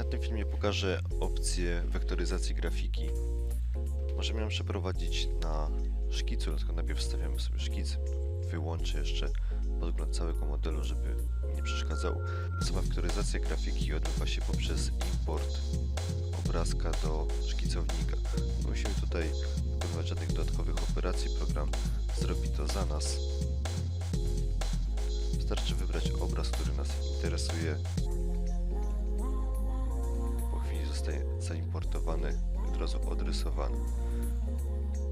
Na tym filmie pokażę opcję wektoryzacji grafiki. Możemy ją przeprowadzić na szkicu, tylko najpierw wstawiamy sobie szkic. Wyłączę jeszcze podgląd całego modelu, żeby nie przeszkadzał. Sama wektoryzacja grafiki odbywa się poprzez import obrazka do szkicownika. Nie musimy tutaj wykonywać żadnych dodatkowych operacji, program zrobi to za nas. Wystarczy wybrać obraz, który nas interesuje. Zostaje zaimportowany i od razu odrysowany.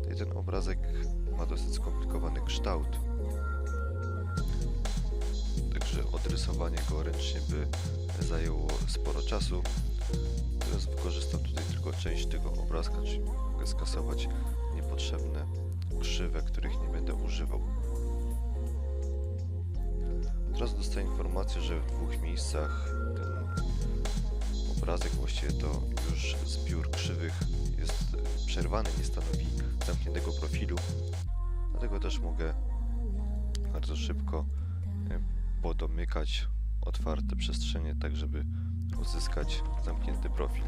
Tutaj ten obrazek ma dosyć skomplikowany kształt. Także odrysowanie go ręcznie by zajęło sporo czasu. Teraz wykorzystam tutaj tylko część tego obrazka, czyli mogę skasować niepotrzebne krzywe, których nie będę używał. Teraz dostaję informację, że w dwóch miejscach ten obrazek, właściwie to już zbiór krzywych jest przerwany, nie stanowi zamkniętego profilu. Dlatego też mogę bardzo szybko e, podomykać otwarte przestrzenie, tak żeby uzyskać zamknięty profil.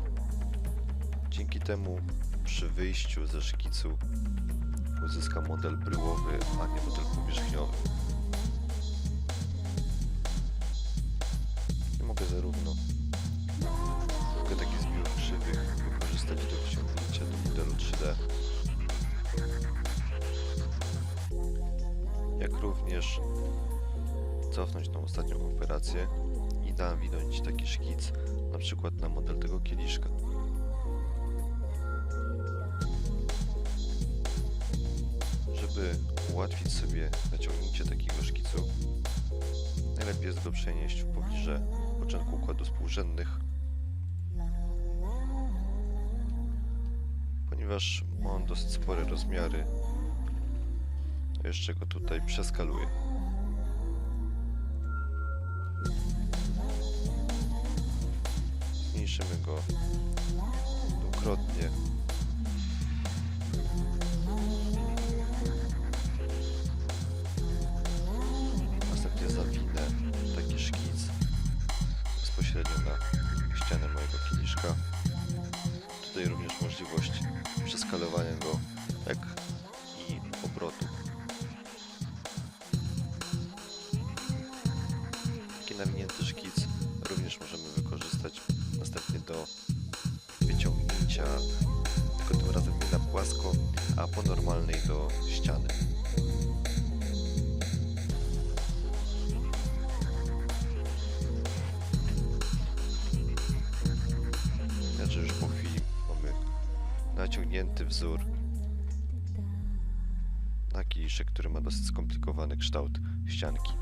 Dzięki temu przy wyjściu ze szkicu uzyskam model bryłowy, a nie model powierzchniowy. I mogę zarówno 3D, jak również cofnąć tą ostatnią operację i nawinąć taki szkic na przykład na model tego kieliszka. Żeby ułatwić sobie naciągnięcie takiego szkicu, najlepiej jest go przenieść w pobliże początku układu współrzędnych, ponieważ ma on dosyć spore rozmiary, jeszcze go tutaj przeskaluję. Zmniejszymy go dwukrotnie. Następnie zawinę taki szkic bezpośrednio na ścianę mojego kieliszka. Tutaj również możliwość przeskalowania go, jak i obrotu. Taki nawinięty szkic również możemy wykorzystać następnie do wyciągnięcia, tylko tym razem nie na płasko, a po normalnej do ściany. Znaczy już po chwili naciągnięty wzór na kieliszek, który ma dosyć skomplikowany kształt ścianki.